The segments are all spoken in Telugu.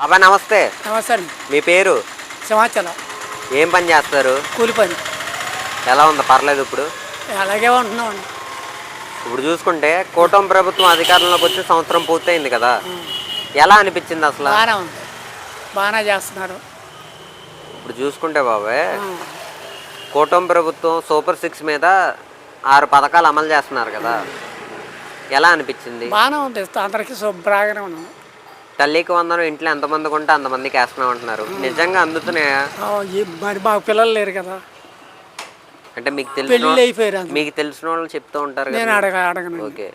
బాబా నమస్తే. నమస్తే మీ పేరు? సింహాచలం. ఏం పని చేస్తారు? కూలి పని. ఎలా ఉంది? పర్లేదు ఇప్పుడు? అలాగే ఉంటున్నామండి ఇప్పుడు చూసుకుంటే కూటమి ప్రభుత్వం అధికారంలోకి వచ్చి సంవత్సరం పూర్తయింది కదా. ఎలా అనిపించింది అసలు? బాగానే ఉంది. బాగానే చేస్తున్నారు. ఇప్పుడు చూసుకుంటే బాబాయ్ కూటమి ప్రభుత్వం సూపర్ సిక్స్ మీద ఆరు పథకాలు అమలు చేస్తున్నారు కదా. ఎలా అనిపించింది? బాగానే ఉంది. అందరికీ శుభ్రంగానే ఉన్నాం. తల్లికి వందనం ఇంట్లో ఎంతమందికి ఉంటే అంతమందికి వేస్తున్నాం అంటున్నారు నిజంగా అందుతున్నాయా ఆ, ఈ మరి పిల్లలు లేరు కదా. అంటే మీకు తెలిసిన పెళ్ళిళ్ళు అయిపోయారు అందరూ. మీకు తెలిసిన వాళ్ళు చెప్తూ ఉంటారు నేను కదా అడగ అడగను ఓకే.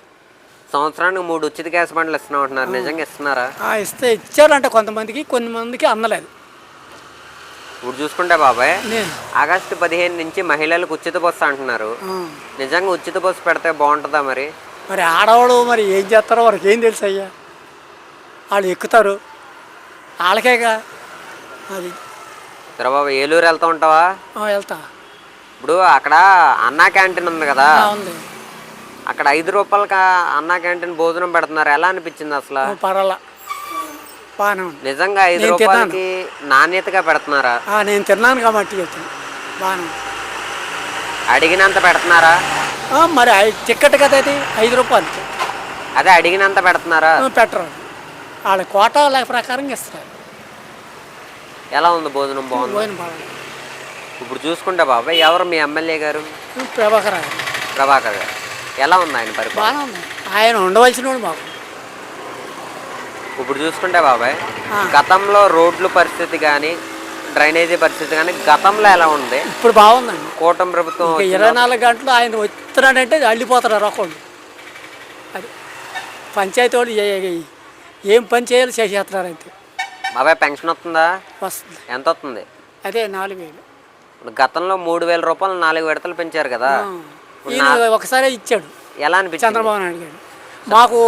సంవత్సరానికి మూడు ఉచిత గ్యాస్ బండ్లు ఇస్తున్నాం అంటున్నారు నిజంగా ఇస్తున్నారా? ఆ, ఇస్తే ఇచ్చారంట కొంతమందికి కొన్ని మందికి అందలేదు. ఇప్పుడు చూసుకుంటే బాబాయ్ నేను. ఆగస్టు పదిహేను నుంచి మహిళలకు ఉచిత బస్సు అంటున్నారు. ఆ, నిజంగా ఉచిత బస్సు పెడితే బాగుంటుందా మరి? మరి ఆడవాళ్ళు మరి ఏం చేస్తారో వారికి ఏం తెలుసు అయ్యా వాళ్ళు ఎక్కుతారు. వాళ్ళకేగా అది. సరే బాబా ఏలూరు వెళ్తూ ఉంటావా? ఆ, వెళ్తా. ఇప్పుడు అక్కడ అన్నా క్యాంటీన్ ఉంది కదా? ఆ, ఉంది. అక్కడ ఐదు రూపాయలకి అన్నా క్యాంటీన్ భోజనం పెడుతున్నారు. ఎలా అనిపించింది అసలు? ఆ, పర్వాలా. బాగానే ఉంది. నిజంగా ఐదు నేను రూపాయలకి నాణ్యతగా పెడుతున్నారా? ఆ, నేను తిన్నాను కాబట్టి చెప్తాను బాగానే ఉంది. అడిగినంత పెడుతున్నారా? ఆ, మరి ఐ- టికెట్ కదా అది. ఐదు రూపాయలు అదే అడిగినంత పెడుతున్నారా? ఆ, పెట్టరు. వాళ్ళ కోటా లెక్క ప్రకారం ఇస్తారు. ఎలా ఉంది భోజనం బాగుంది? పోయిన బాగా ఇప్పుడు చూసుకుంటే బాబాయ్ ఎవరు మీ ఎమ్మెల్యే గారు? ప్రభాకర్. ప్రభాకర్ గారు. ఎలా ఉంది ఆయన పరిపాలన? బాగానే ఉంది. ఆయన ఉండవలసిన వాడు మాకు ఇప్పుడు చూసుకుంటే బాబాయ్ ఆ. గతంలో రోడ్ల పరిస్థితి కానీ డ్రైనేజీ పరిస్థితి కానీ గతంలో ఎలా ఉంది? ఇప్పుడు బాగుందండి. కూటమి ప్రభుత్వం ఇంకా వచ్చిన- ఇరవై నాలుగు గంటలు ఆయన వస్తున్నాడంటే అల్లిపోతారు ఒకళ్ళు అది పంచాయతీ వాళ్ళు ఏ- ఏ- ఏం పని చేయాలో చేసేస్తున్నారు అంతే బాబాయ్ పెన్షన్ వస్తుందా? వస్తుంది. ఎంత వస్తుంది? అదే నాలుగు వేలు. ఇప్పుడు గతంలో మూడు వేల రూపాయలు నాలుగు విడతలు పెంచారు కదా. ఈయన ఒకసారి ఇచ్చాడు. ఎలా అనిపించింది? చంద్రబాబు నాయుడు గారు. మాకు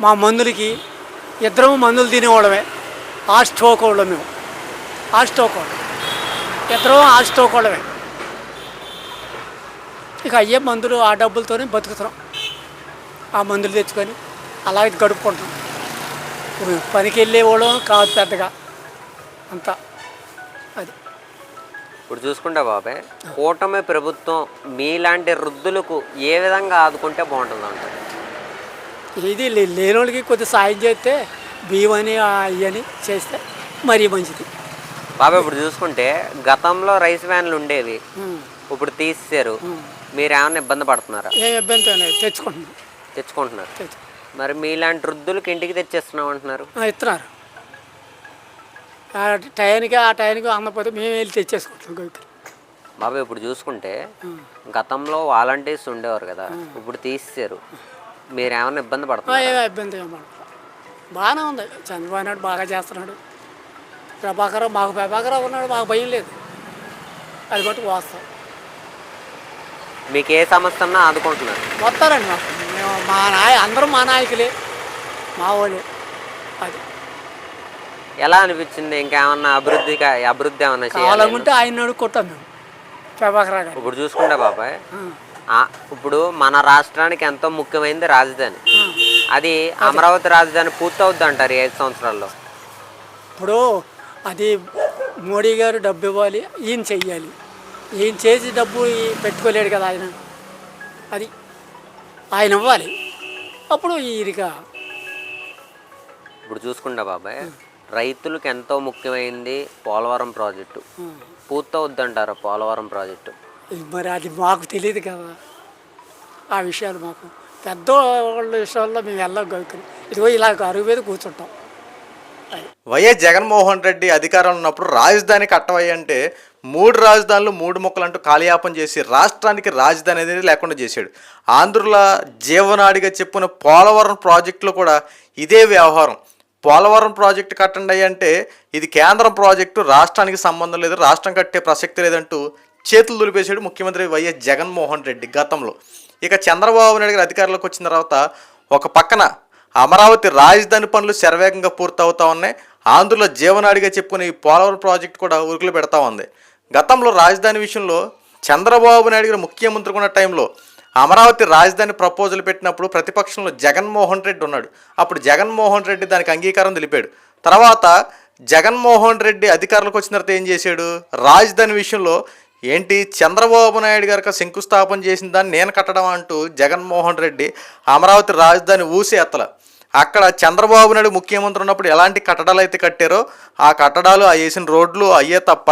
మా మందులకి ఇద్దరము మందులు తినేవాళ్ళమే. ఆ వాళ్ళం మేము. ఆ స్టోక్ వాళ్ళం ఇద్దరం ఆ స్టోక్ వాళ్ళమే ఇక అయ్యే మందులు ఆ డబ్బులతోనే బతుకుతున్నాం. ఆ మందులు తెచ్చుకొని అలాగే గడుపుకుంటాం పనికి వెళ్ళే వాళ్ళం కాదు పెద్దగా. అంతా. అది. ఇప్పుడు చూసుకుంటే బాబాయ్ కూటమి ప్రభుత్వం మీలాంటి వృద్ధులకు ఏ విధంగా ఆదుకుంటే బాగుంటుంది అంటారు ఇది లే- లేనోళ్ళకి కొద్ది సాయం చేస్తే బియ్యం అని చేస్తే మరీ మంచిది. బాబాయ్ ఇప్పుడు చూసుకుంటే గతంలో రైస్ వ్యాన్లు ఉండేవి. ఇప్పుడు తీసేశారు. మీరు ఏమైనా ఇబ్బంది పడుతున్నారా? ఏ ఇబ్బంది తెచ్చుకుంటున్నాం. తెచ్చుకుంటున్నారు. తెచ్చు మరి మీలాంటి వృద్ధులకి ఇంటికి తెచ్చేస్తున్నాం అంటున్నారు. ఇస్తున్నారు. ఆ టైంకి ఆ టైంకి అందకపోతే మేము వెళ్ళి తెచ్చేసుకుంటాం గోపికలు బాబాయ్ ఇప్పుడు చూసుకుంటే గతంలో వాలంటీర్స్ ఉండేవారు కదా ఇప్పుడు తీసేశారు. మీరు ఏమైనా ఇబ్బంది పడుతున్నారు? ఏమీ ఇబ్బంది బాగానే ఉంది. చంద్రబాబు నాయుడు బాగా చేస్తున్నాడు. ప్రభాకర్ మాకు ప్రభాకర్ ఉన్నాడు మాకు భయం లేదు. అది బట్టి వాస్తాం మీకు ఏ సమస్య ఉన్నా ఆదుకుంటున్నారు. వస్తారండి మాకు. మేము మా నాయ అందరూ మా నాయకులే. మా వాళ్ళే అది. ఎలా అనిపించింది? ఇంకేమన్నా అభివృద్ధిగా అభివృద్ధి ఏమన్నా చేయాలి కావాలనుకుంటే ఆయన అడుక్కుంటాం మేము. ప్రభాకర్ గారు ఇప్పుడు చూసుకుంటే బాబాయ్ ఇప్పుడు మన రాష్ట్రానికి ఎంతో ముఖ్యమైనది రాజధాని. అది అమరావతి రాజధాని పూర్తవుద్ది అంటారు ఈ ఐదు సంవత్సరాల్లో? ఇప్పుడు అది మోడీ గారు డబ్బు ఇవ్వాలి ఈయన చెయ్యాలి. ఈయన చేసి డబ్బు పెట్టుకోలేడు కదా ఆయన. అది. ఆయన ఇవ్వాలి అప్పుడు ఈయనగా ఇప్పుడు చూసుకుంటా బాబాయ్. రైతులకు ఎంతో ముఖ్యమైనది పోలవరం ప్రాజెక్టు. పూర్తవుద్ది అంటారు పోలవరం ప్రాజెక్టు? మరి అది మాకు తెలియదు కదా. ఆ విషయాలు మాకు. పెద్దవాళ్ళ విషయాల్లో మేము వెళ్ళాం గౌకుని ఇదిగో ఇలా అరుగు మీద కూర్చుంటాం. వైఎస్ జగన్మోహన్ రెడ్డి అధికారంలో ఉన్నప్పుడు రాజధాని కట్టవయ్య అంటే మూడు రాజధానులు మూడు ముక్కలు అంటూ కాలయాపం చేసి రాష్ట్రానికి రాజధాని అనేది లేకుండా చేశాడు. ఆంధ్రుల జీవనాడిగా చెప్పుకున్న పోలవరం ప్రాజెక్టులో కూడా ఇదే వ్యవహారం. పోలవరం ప్రాజెక్టు కట్టండి అంటే ఇది కేంద్రం ప్రాజెక్టు రాష్ట్రానికి సంబంధం లేదు రాష్ట్రం కట్టే ప్రసక్తి లేదంటూ చేతులు దులిపేశాడు ముఖ్యమంత్రి వైఎస్ జగన్మోహన్ రెడ్డి గతంలో. ఇక చంద్రబాబు నాయుడు గారు అధికారంలోకి వచ్చిన తర్వాత ఒక పక్కన అమరావతి రాజధాని పనులు శరవేగంగా పూర్తవుతా ఉన్నాయి. ఆంధ్రలో జీవనాడిగా చెప్పుకునే ఈ పోలవరం ప్రాజెక్ట్ కూడా ఉరుకులు పెడతా ఉంది. గతంలో రాజధాని విషయంలో చంద్రబాబు నాయుడు గారు ముఖ్యమంత్రి ఉన్న టైంలో అమరావతి రాజధాని ప్రపోజల్ పెట్టినప్పుడు ప్రతిపక్షంలో జగన్మోహన్ రెడ్డి ఉన్నాడు. అప్పుడు జగన్మోహన్ రెడ్డి దానికి అంగీకారం తెలిపాడు. తర్వాత జగన్మోహన్ రెడ్డి అధికారులకు వచ్చిన తర్వాత ఏం చేశాడు? రాజధాని విషయంలో ఏంటి? చంద్రబాబు నాయుడు గారికి శంకుస్థాపన చేసిన దాన్ని నేను కట్టడం అంటూ జగన్మోహన్ రెడ్డి అమరావతి రాజధాని ఊసి ఎత్తల అక్కడ చంద్రబాబు నాయుడు ముఖ్యమంత్రి ఉన్నప్పుడు ఎలాంటి కట్టడాలు అయితే కట్టారో ఆ కట్టడాలు ఆ వేసిన రోడ్లు అయ్యే తప్ప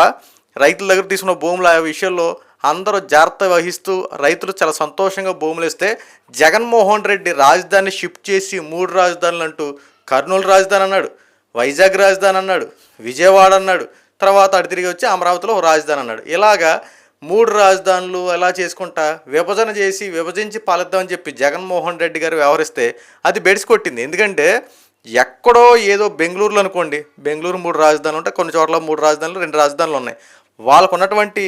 రైతుల దగ్గర తీసుకున్న భూములు ఆ విషయంలో అందరూ జాగ్రత్త వహిస్తూ రైతులు చాలా సంతోషంగా భూములు ఇస్తే జగన్మోహన్ రెడ్డి రాజధాని షిఫ్ట్ చేసి మూడు రాజధానులు అంటూ కర్నూలు రాజధాని అన్నాడు వైజాగ్ రాజధాని అన్నాడు విజయవాడ అన్నాడు తర్వాత అటు తిరిగి వచ్చి అమరావతిలో రాజధాని అన్నాడు. ఇలాగా మూడు రాజధానులు ఎలా చేసుకుంటా? విభజన చేసి విభజించి పాలిద్దామని చెప్పి జగన్మోహన్ రెడ్డి గారు వ్యవహరిస్తే అది బెడిసి కొట్టింది. ఎందుకంటే ఎక్కడో ఏదో బెంగళూరులో అనుకోండి. బెంగళూరు మూడు రాజధానులు ఉంటాయి. కొన్ని చోట్ల మూడు రాజధానులు రెండు రాజధానులు ఉన్నాయి. వాళ్ళకు ఉన్నటువంటి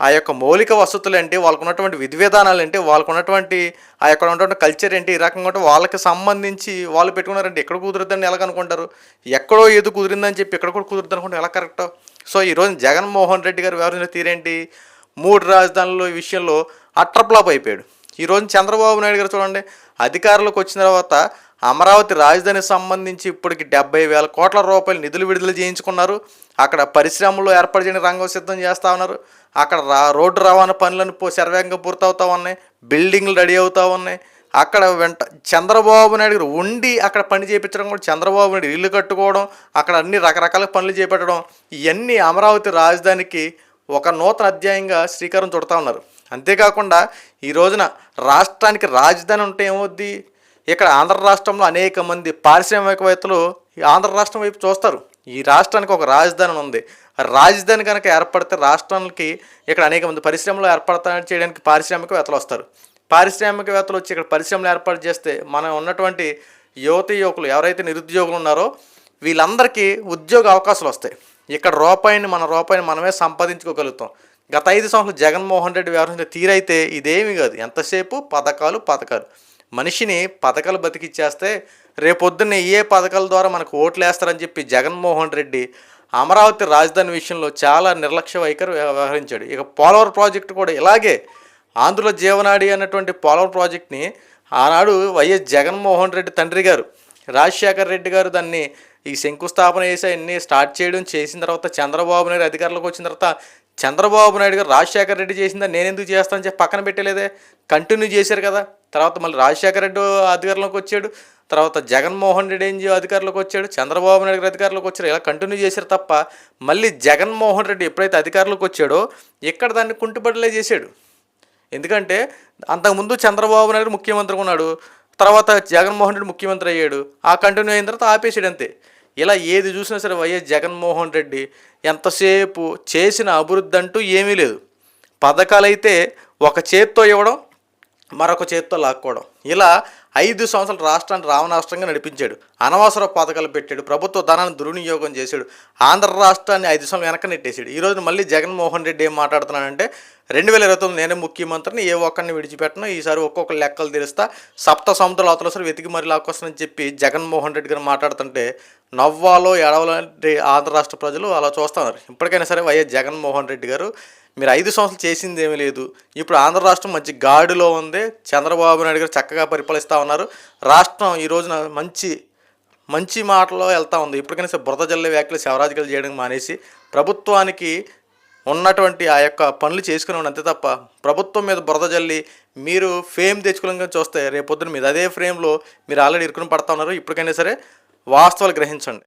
ఆ యొక్క మౌలిక వసతులు ఏంటి? వాళ్ళకు ఉన్నటువంటి విధి విధానాలు ఏంటి? వాళ్ళకు ఉన్నటువంటి ఆ యొక్క ఉన్నటువంటి కల్చర్ ఏంటి? ఈ రకంగా ఉంటే వాళ్ళకి సంబంధించి వాళ్ళు పెట్టుకున్నారంటే ఎక్కడ కుదురుద్దని ఎలా అనుకుంటారు? ఎక్కడో ఏదో కుదిరిందని చెప్పి ఎక్కడ కూడా కుదురుద్ది అనుకుంటే ఎలా కరెక్ట్ సో ఈరోజు జగన్మోహన్ రెడ్డి గారు వ్యవహరించిన తీరేంటి? మూడు రాజధానుల విషయంలో అట్రప్లాప్ అయిపోయాడు. ఈరోజు చంద్రబాబు నాయుడు గారు చూడండి అధికారంలోకి వచ్చిన తర్వాత అమరావతి రాజధానికి సంబంధించి ఇప్పటికి డెబ్బై వేల కోట్ల రూపాయలు నిధులు విడుదల చేయించుకున్నారు. అక్కడ పరిశ్రమలు ఏర్పాటు చేయని రంగం సిద్ధం చేస్తూ ఉన్నారు. అక్కడ రా రోడ్డు రవాణా పనులను పో శరవేగంగా పూర్తవుతా ఉన్నాయి. బిల్డింగ్లు రెడీ అవుతూ ఉన్నాయి. అక్కడ వెంట చంద్రబాబు నాయుడు గారు ఉండి అక్కడ పని చేయించడం కూడా చంద్రబాబు నాయుడు ఇల్లు కట్టుకోవడం అక్కడ అన్ని రకరకాల పనులు చేపట్టడం ఇవన్నీ అమరావతి రాజధానికి ఒక నూతన అధ్యాయంగా శ్రీకారం చుడతా ఉన్నారు. అంతేకాకుండా ఈ రోజున రాష్ట్రానికి రాజధాని ఉంటే ఏమవుద్ది? ఇక్కడ ఆంధ్ర రాష్ట్రంలో అనేక మంది పారిశ్రామికవేత్తలు ఆంధ్ర రాష్ట్రం వైపు చూస్తారు. ఈ రాష్ట్రానికి ఒక రాజధాని ఉంది. రాజధాని కనుక ఏర్పడితే రాష్ట్రానికి ఇక్కడ అనేక మంది పరిశ్రమలు ఏర్పడతా చేయడానికి పారిశ్రామికవేత్తలు వస్తారు. పారిశ్రామికవేత్తలు వచ్చి ఇక్కడ పరిశ్రమలు ఏర్పాటు చేస్తే మనం ఉన్నటువంటి యువతి యువకులు ఎవరైతే నిరుద్యోగులు ఉన్నారో వీళ్ళందరికీ ఉద్యోగ అవకాశాలు వస్తాయి. ఇక్కడ రూపాయిని మన రూపాయిని మనమే సంపాదించుకోగలుగుతాం. గత ఐదు సంవత్సరాలు జగన్మోహన్ రెడ్డి వ్యవహరించిన తీరైతే ఇదేమీ కాదు. ఎంతసేపు? పథకాలు పథకాలు. మనిషిని పథకాలు బతికిచ్చేస్తే రేపొద్దున్నే ఏ పథకాల ద్వారా మనకు ఓట్లు వేస్తారని చెప్పి జగన్మోహన్ రెడ్డి అమరావతి రాజధాని విషయంలో చాలా నిర్లక్ష్య వైఖరి వ్యవహరించాడు. ఇక పోలవరం ప్రాజెక్టు కూడా ఇలాగే. ఆంధ్రుల జీవనాడి అన్నటువంటి పోలవరం ప్రాజెక్ట్ని ఆనాడు వైఎస్ జగన్మోహన్ రెడ్డి తండ్రి గారు రాజశేఖర్ రెడ్డి గారు దాన్ని ఈ శంకుస్థాపన చేసి అన్ని స్టార్ట్ చేయడం చేసిన తర్వాత చంద్రబాబు నాయుడు అధికారంలోకి వచ్చిన తర్వాత చంద్రబాబు నాయుడు గారు రాజశేఖర రెడ్డి చేసిందా? నేను ఎందుకు చేస్తానని చెప్పి పక్కన పెట్టలేదే? కంటిన్యూ చేశారు కదా. తర్వాత మళ్ళీ రాజశేఖర రెడ్డి అధికారంలోకి వచ్చాడు. తర్వాత జగన్మోహన్ రెడ్డి ఏం అధికారులకు అధికారంలోకి వచ్చాడు. చంద్రబాబు నాయుడు గారు అధికారంలోకి వచ్చారు. ఇలా కంటిన్యూ చేశారు తప్ప మళ్ళీ జగన్మోహన్ రెడ్డి ఎప్పుడైతే అధికారంలోకి వచ్చాడో ఇక్కడ దాన్ని కుంటుపడలే చేశాడు. ఎందుకంటే అంతకుముందు చంద్రబాబు నాయుడు ముఖ్యమంత్రి ఉన్నాడు. తర్వాత జగన్మోహన్ రెడ్డి ముఖ్యమంత్రి అయ్యాడు. ఆ కంటిన్యూ అయిన తర్వాత ఆపేసాడు అంతే. ఇలా ఏది చూసినా సరే వైఎస్ జగన్మోహన్ రెడ్డి ఎంతసేపు చేసిన అభివృద్ధి అంటూ ఏమీ లేదు. పథకాలైతే ఒక చేత్తో ఇవ్వడం మరొక చేత్తో లాక్కోవడం. ఇలా ఐదు సంవత్సరాలు రాష్ట్రాన్ని రావణాష్ట్రంగా నడిపించాడు. అనవసర పథకాలు పెట్టాడు. ప్రభుత్వ ధనాన్ని దుర్వినియోగం చేశాడు. ఆంధ్ర రాష్ట్రాన్ని ఐదు సంవత్సరాలు వెనక నెట్టేశాడు. ఈరోజు మళ్ళీ జగన్మోహన్ రెడ్డి ఏం మాట్లాడుతున్నాడంటే రెండు వేల ఇరవై తొమ్మిది నేనే ముఖ్యమంత్రిని ఏ ఒక్కరిని విడిచిపెట్టను. ఈసారి ఒక్కొక్క లెక్కలు తెలుస్తా. సప్త సముద్రాలు అవతల సరే వెతికి మరి లాక్కొస్తానని చెప్పి జగన్మోహన్ రెడ్డి గారు మాట్లాడుతుంటే నవ్వాలో ఎడవలంటే ఆంధ్ర రాష్ట్ర ప్రజలు అలా చూస్తున్నారు. ఇప్పటికైనా సరే వైఎస్ జగన్మోహన్ రెడ్డి గారు మీరు ఐదు సంవత్సరాలు చేసింది ఏమీ లేదు. ఇప్పుడు ఆంధ్ర రాష్ట్రం మంచి గాడిలో ఉంది. చంద్రబాబు నాయుడు గారు చక్కగా పరిపాలిస్తూ ఉన్నారు. రాష్ట్రం ఈ రోజున మంచి మంచి మాటలో వెళ్తూ ఉంది. ఇప్పటికైనా సరే బురద జల్లే వ్యాఖ్యలు శవరాజకీయాలు చేయడం మానేసి ప్రభుత్వానికి ఉన్నటువంటి ఆ యొక్క పనులు చేసుకుని అంతే తప్ప ప్రభుత్వం మీద బురద జల్లి మీరు ఫేమ్ తెచ్చుకోవడం చూస్తే రేపొద్దున మీద అదే ఫ్రేమ్లో మీరు ఆల్రెడీ ఇరుకుని పడతా ఉన్నారు. ఇప్పటికైనా సరే వాస్తవాలు గ్రహించండి.